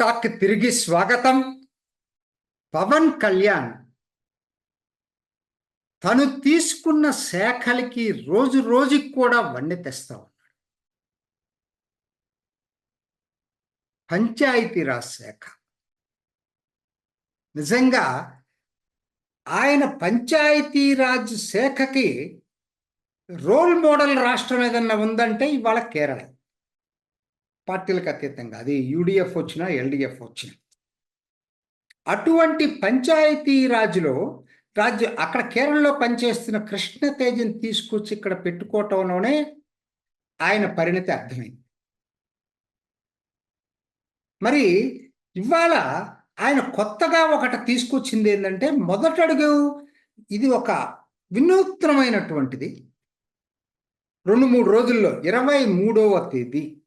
Talk తిరిగి స్వాగతం. పవన్ కళ్యాణ్. తను తీసుకున్న శాఖలకి రోజు రోజుకి కూడా వండి తెస్తా ఉన్నాడు. పంచాయతీరాజ్ శాఖ. నిజంగా ఆయన పంచాయతీరాజ్ శాఖకి రోల్ మోడల్ రాష్ట్రం ఏదన్నా ఉందంటే ఇవాళ కేరళ. పార్టీలకు అతీతంగా అది యూడిఎఫ్ వచ్చినా ఎల్డిఎఫ్ వచ్చినా. అటువంటి పంచాయతీ రాజులో రాజ్య అక్కడ కేరళలో పనిచేస్తున్న కృష్ణ తేజని తీసుకొచ్చి ఇక్కడ పెట్టుకోవటంలోనే ఆయన పరిణతి అర్థమైంది. మరి ఇవాళ ఆయన కొత్తగా ఒకటి తీసుకొచ్చింది ఏంటంటే మొదటడుగు ఇది ఒక వినూత్నమైనటువంటిది. రెండు మూడు రోజుల్లో ఇరవై మూడవ తేదీ.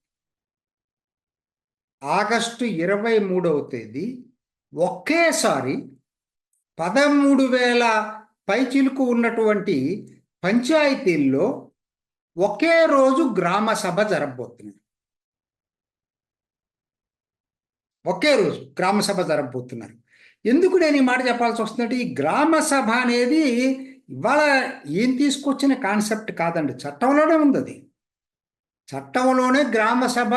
ఆగస్టు ఇరవై మూడవ తేదీ ఒకేసారి పదమూడు వేల పైచిలుకు ఉన్నటువంటి పంచాయతీల్లో ఒకే రోజు గ్రామ సభ జరగబోతున్నాయి ఒకే రోజు గ్రామ సభ జరగబోతున్నారు. ఎందుకు నేను ఈ మాట చెప్పాల్సి వస్తుందంటే ఈ గ్రామ సభ అనేది ఇవాళ ఏం తీసుకొచ్చిన కాన్సెప్ట్ కాదండి. చట్టంలోనే ఉంది అది. చట్టంలోనే గ్రామ సభ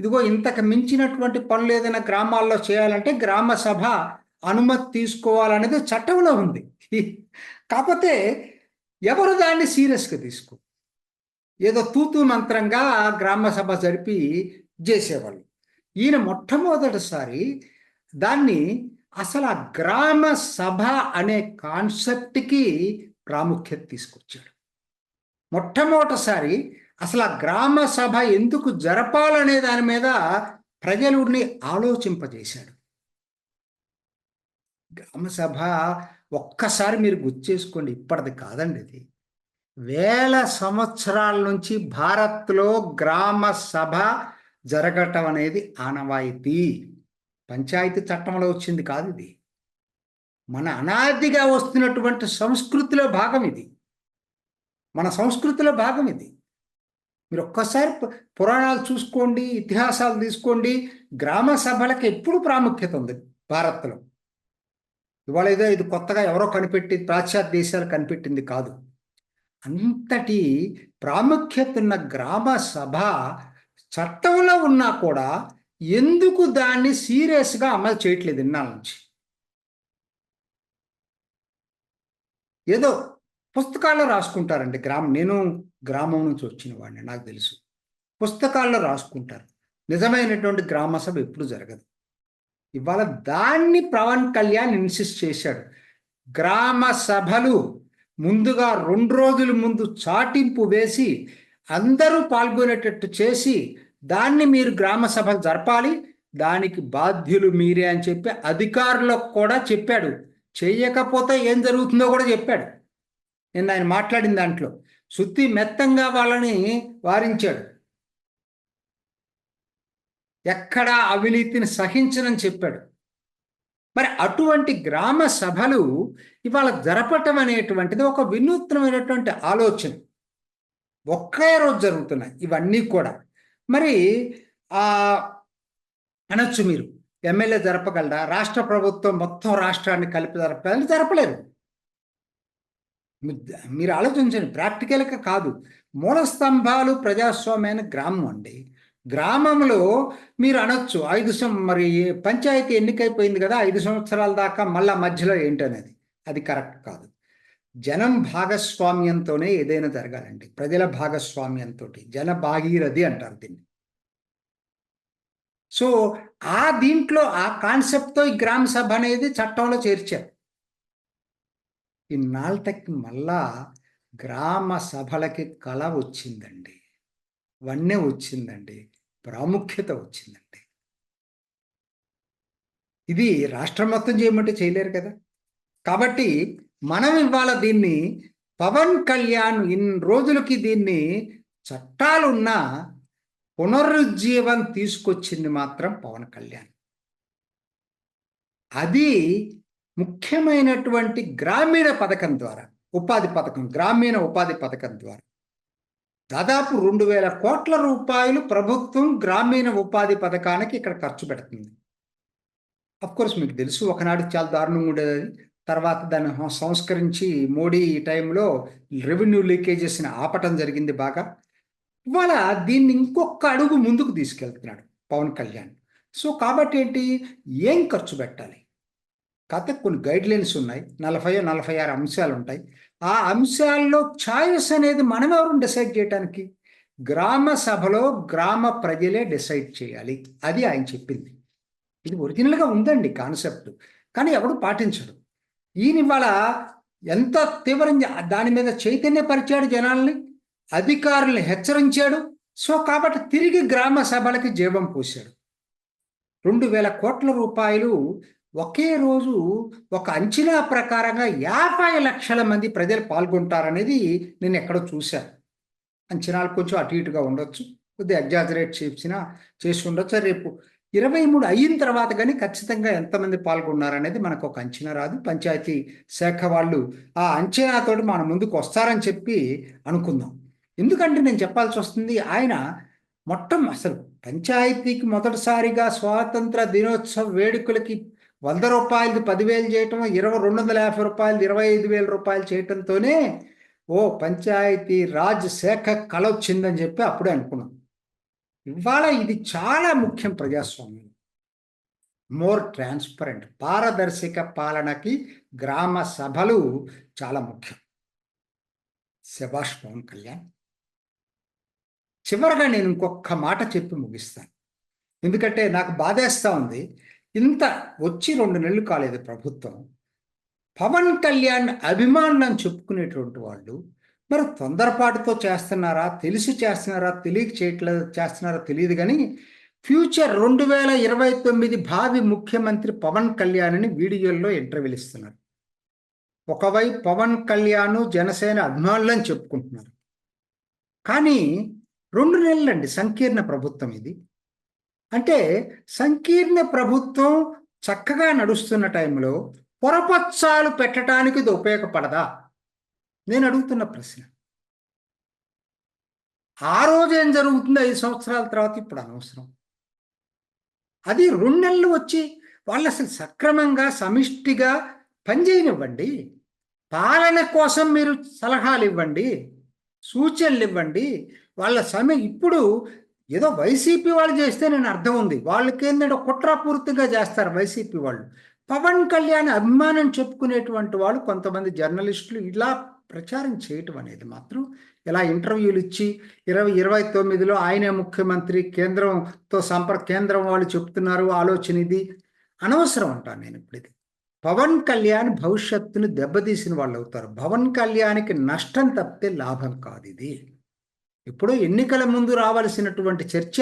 ఇదిగో ఇంతకు మించినటువంటి పనులు ఏదైనా గ్రామాల్లో చేయాలంటే గ్రామ సభ అనుమతి తీసుకోవాలనేది చట్టంలో ఉంది. కాకపోతే ఎవరు దాన్ని సీరియస్గా తీసుకో? ఏదో తూతూ మంత్రంగా గ్రామ సభ జరిపి చేసేవాళ్ళు. ఈయన మొట్టమొదటిసారి దాన్ని అసలు ఆ గ్రామ సభ అనే కాన్సెప్ట్కి ప్రాముఖ్యత తీసుకొచ్చాడు. మొట్టమొదటిసారి అసలు ఆ గ్రామ సభ ఎందుకు జరపాలనే దాని మీద ప్రజలుని ఆలోచింపజేశాడు. గ్రామ సభ ఒక్కసారి మీరు గుర్తు చేసుకోండి ఇప్పటిది కాదండి ఇది. వేల సంవత్సరాల నుంచి భారత్లో గ్రామ సభ జరగటం అనేది ఆనవాయితీ. పంచాయతీ చట్టంలో వచ్చింది కాదు ఇది. మన అనాదిగా వస్తున్నటువంటి సంస్కృతిలో భాగం ఇది. మన సంస్కృతిలో భాగం ఇది. మీరు ఒక్కసారి పురాణాలు చూసుకోండి ఇతిహాసాలు తీసుకోండి గ్రామ సభలకు ఎప్పుడు ప్రాముఖ్యత ఉంది భారత్లో. ఇవాళ ఏదో ఇది కొత్తగా ఎవరో కనిపెట్టి పాశ్చాత్య దేశాలు కనిపెట్టింది కాదు. అంతటి ప్రాముఖ్యత ఉన్న గ్రామ సభ చట్టంలో ఉన్నా కూడా ఎందుకు దాన్ని సీరియస్గా అమలు చేయట్లేదు ఇన్నాళ్ళ నుంచి? ఏదో పుస్తకాల్లో రాసుకుంటారండి గ్రామం నేను గ్రామం నుంచి వచ్చిన వాడిని నాకు తెలుసు. పుస్తకాల్లో రాసుకుంటారు. నిజమైనటువంటి గ్రామ సభ ఎప్పుడు జరగదు. ఇవాళ దాన్ని పవన్ కళ్యాణ్ ఇన్సిస్ట్ చేశాడు. గ్రామ సభలు ముందుగా రెండు రోజుల ముందు చాటింపు వేసి అందరూ పాల్గొనేటట్టు చేసి దాన్ని మీరు గ్రామ సభలు జరపాలి దానికి బాధ్యులు మీరే అని చెప్పి అధికారులకు కూడా చెప్పాడు. చెయ్యకపోతే ఏం జరుగుతుందో కూడా చెప్పాడు. నిన్న ఆయన మాట్లాడిన దాంట్లో శుద్ధి మెత్తంగా వాళ్ళని వారించాడు. ఎక్కడా అవినీతిని సహించనని చెప్పాడు. మరి అటువంటి గ్రామ సభలు ఇవాళ జరపటం అనేటువంటిది ఒక వినూత్నమైనటువంటి ఆలోచన. ఒకే రోజు జరుగుతున్నాయి. ఇవన్నీ కూడా. మరి ఆ అనొచ్చు మీరు. ఎమ్మెల్యే జరపగలరా రాష్ట్ర ప్రభుత్వం మొత్తం రాష్ట్రాన్ని కలిపి జరపాలని జరపలేరు. మీరు ఆలోచించండి. ప్రాక్టికల్గా కాదు. మూల స్తంభాలు ప్రజాస్వామ్యాన్ని గ్రామం అండి. గ్రామంలో మీరు అనొచ్చు. ఐదు మరి పంచాయతీ ఎన్నికైపోయింది కదా ఐదు సంవత్సరాల దాకా మళ్ళా మధ్యలో ఏంటనేది. అది కరెక్ట్ కాదు. జనం భాగస్వామ్యంతోనే ఏదైనా జరగాలండి. ప్రజల భాగస్వామ్యంతో జన భాగీరథి అంటారు దీన్ని. సో ఆ దీంట్లో ఆ కాన్సెప్ట్తో ఈ గ్రామ సభ అనేది చట్టంలో చేర్చారు. ఇన్నాళ్ళకి మళ్ళా గ్రామ సభలకి కళ వచ్చిందండి. వన్నె వచ్చిందండి. ప్రాముఖ్యత వచ్చిందండి. ఇది రాష్ట్రం మొత్తం చేయమంటే చేయలేరు కదా. కాబట్టి మనం ఇవాళ దీన్ని పవన్ కళ్యాణ్ ఇన్ని రోజులకి దీన్ని చట్టాలున్న పునరుజ్జీవం తీసుకొచ్చింది మాత్రం పవన్ కళ్యాణ్. అది ముఖ్యమైనటువంటి గ్రామీణ పథకం ద్వారా ఉపాధి పథకం గ్రామీణ ఉపాధి పథకం ద్వారా. దాదాపు రెండు వేల కోట్ల రూపాయలు ప్రభుత్వం గ్రామీణ ఉపాధి పథకానికి ఇక్కడ ఖర్చు పెడుతుంది. కోర్స్ మీకు తెలుసు ఒకనాడు చాలా దారుణంగా ఉండేది తర్వాత దాన్ని సంస్కరించి మోడీ ఈ టైంలో రెవెన్యూ లీకేజెస్ని ఆపటం జరిగింది బాగా. ఇవాళ దీన్ని ఇంకొక అడుగు ముందుకు తీసుకెళ్తున్నాడు పవన్ కళ్యాణ్. సో కాబట్టి ఏంటి? ఏం ఖర్చు పెట్టాలి? కథ కొన్ని గైడ్ లైన్స్ ఉన్నాయి. నలభై నలభై ఆరు అంశాలు ఉంటాయి. ఆ అంశాల్లో ఛాయిస్ అనేది మనం ఎవరు డిసైడ్ చేయడానికి గ్రామ సభలో గ్రామ ప్రజలే డిసైడ్ చేయాలి. అది ఆయన చెప్పింది. ఇది ఒరిజినల్గా ఉందండి కాన్సెప్ట్. కానీ ఎవడు పాటించడు. ఈయన ఇవాళ ఎంత తీవ్రంగా దాని మీద చైతన్యపరిచాడు జనాల్ని అధికారుల్ని హెచ్చరించాడు. సో కాబట్టి తిరిగి గ్రామ సభలకి జీవం పోశాడు. రెండు వేల కోట్ల రూపాయలు ఒకే రోజు ఒక అంచనా ప్రకారంగా యాభై లక్షల మంది ప్రజలు పాల్గొంటారనేది నేను ఎక్కడో చూశాను అంచనాలు కొంచెం అటు ఇటుగా ఉండొచ్చు. కొద్దిగా ఎగ్జాజరేట్ చేసిన చేసి ఉండొచ్చు. రేపు ఇరవై మూడు అయిన తర్వాత కానీ ఖచ్చితంగా ఎంతమంది పాల్గొన్నారనేది మనకు ఒక అంచనా రాదు. పంచాయతీ శాఖ వాళ్ళు ఆ అంచనాతోటి మన ముందుకు వస్తారని చెప్పి అనుకుందాం. ఎందుకంటే నేను చెప్పాల్సి వస్తుంది ఆయన మొత్తం అసలు పంచాయతీకి మొదటిసారిగా స్వాతంత్ర దినోత్సవ వేడుకలకి వంద రూపాయలది పదివేలు చేయటం ఇరవై రెండు వందల యాభై రూపాయలు ఇరవై ఐదు వేల రూపాయలు చేయటంతోనే ఓ పంచాయతీ రాజ్ శాఖ కళ వచ్చిందని చెప్పి అప్పుడే అనుకున్నాం. ఇవాళ ఇది చాలా ముఖ్యం ప్రజాస్వామ్యం. మోర్ ట్రాన్స్పరెంట్ పారదర్శక పాలనకి గ్రామ సభలు చాలా ముఖ్యం. శభాష్ పవన్ కళ్యాణ్. చివరిగా నేను ఇంకొక మాట చెప్పి ముగిస్తాను. ఎందుకంటే నాకు బాధేస్తా ఉంది. ఇంత వచ్చి రెండు నెలలు కాలేదు ప్రభుత్వం. పవన్ కళ్యాణ్ అభిమానం చెప్పుకునేటువంటి వాళ్ళు మరి తొందరపాటుతో చేస్తున్నారా? తెలిసి చేస్తున్నారా? తెలియక చేయట్లేదు చేస్తున్నారా తెలియదు కానీ ఫ్యూచర్ రెండు వేల ఇరవై తొమ్మిది భావి ముఖ్యమంత్రి పవన్ కళ్యాణ్ని వీడియోల్లో ఇంటర్వ్యూలు ఇస్తున్నారు. ఒకవైపు పవన్ కళ్యాణ్ జనసేన అభిమానులని చెప్పుకుంటున్నారు. కానీ రెండు నెలలండి సంకీర్ణ ప్రభుత్వం ఇది. అంటే సంకీర్ణ ప్రభుత్వం చక్కగా నడుస్తున్న టైంలో పొరపచ్చాలు పెట్టడానికి ఇది ఉపయోగపడదా? నేను అడుగుతున్న ప్రశ్న. ఆ రోజు ఏం జరుగుతుందో? ఐదు సంవత్సరాల తర్వాత ఇప్పుడు అనవసరం. అది రెండు నెలలు వచ్చి వాళ్ళు అసలు సక్రమంగా సమిష్టిగా పనిచేయనివ్వండి పాలన కోసం మీరు సలహాలు ఇవ్వండి. సూచనలు ఇవ్వండి. వాళ్ళ సమయం ఇప్పుడు ఏదో వైసీపీ వాళ్ళు చేస్తే నేను అర్థం ఉంది. వాళ్ళకి ఏంటంటే కుట్రపూర్తిగా చేస్తారు వైసీపీ వాళ్ళు. పవన్ కళ్యాణ్ అభిమానం చెప్పుకునేటువంటి వాళ్ళు కొంతమంది జర్నలిస్టులు ఇలా ప్రచారం చేయటం అనేది మాత్రం ఇలా ఇంటర్వ్యూలు ఇచ్చి ఇరవై ఇరవై తొమ్మిదిలో ఆయనే ముఖ్యమంత్రి కేంద్రంతో సంపర్క కేంద్రం వాళ్ళు చెప్తున్నారు ఆలోచన ఇది. అనవసరం అంటాను నేను ఇప్పుడు ఇది. పవన్ కళ్యాణ్ భవిష్యత్తును దెబ్బతీసిన వాళ్ళు అవుతారు. పవన్ కళ్యాణ్కి నష్టం తప్పితే లాభం కాదు ఇది. ఇప్పుడు ఎన్నికల ముందు రావాల్సినటువంటి చర్చ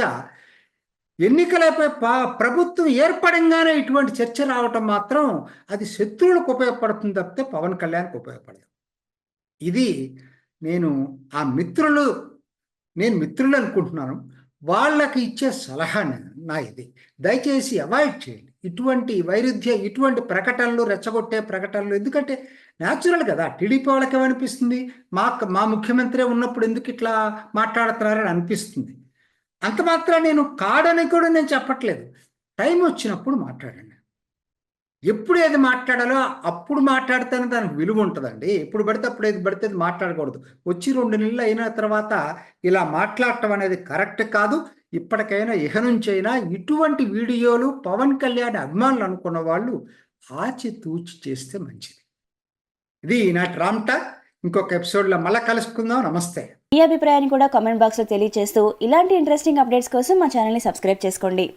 ఎన్నికలపై పా ప్రభుత్వం ఏర్పడంగానే ఇటువంటి చర్చ రావటం మాత్రం అది శత్రువులకు ఉపయోగపడుతుంది తప్పితే పవన్ కళ్యాణ్కి ఉపయోగపడదు. ఇది నేను ఆ మిత్రులు నేను మిత్రులు అనుకుంటున్నాను. వాళ్ళకి ఇచ్చే సలహా నా ఇది. దయచేసి అవాయిడ్ చేయండి. ఇటువంటి వైరుధ్య ఇటువంటి ప్రకటనలు రెచ్చగొట్టే ప్రకటనలు ఎందుకంటే న్యాచురల్ కదా. టీడీపీ వాళ్ళకి ఏమనిపిస్తుంది? మా మా ముఖ్యమంత్రి ఉన్నప్పుడు ఎందుకు ఇట్లా మాట్లాడుతున్నారని అనిపిస్తుంది. అంత మాత్రం నేను కాడని కూడా నేను చెప్పట్లేదు. టైం వచ్చినప్పుడు మాట్లాడండి. ఎప్పుడు ఏది మాట్లాడాలో అప్పుడు మాట్లాడితేనే దానికి విలువ ఉంటుందండి. ఎప్పుడు పడితే అప్పుడు ఏది పడితే అది మాట్లాడకూడదు. వచ్చి రెండు నెలలు అయిన తర్వాత ఇలా మాట్లాడటం అనేది కరెక్ట్ కాదు. ఇప్పటికైనా ఇహ నుంచైనా ఇటువంటి వీడియోలు పవన్ కళ్యాణ్ అభిమానులు అనుకున్న వాళ్ళు ఆచితూచి చేస్తే మంచిది. ఇది ఈనాటి రామ్టా ఇంకొక ఎపిసోడ్లో మళ్ళీ కలుసుకుందాం. నమస్తే. మీ అభిప్రాయాన్ని కూడా కామెంట్ బాక్స్లో తెలియజేస్తూ ఇలాంటి ఇంట్రెస్టింగ్ అప్డేట్స్ కోసం మా ఛానల్ని సబ్స్క్రైబ్ చేసుకోండి.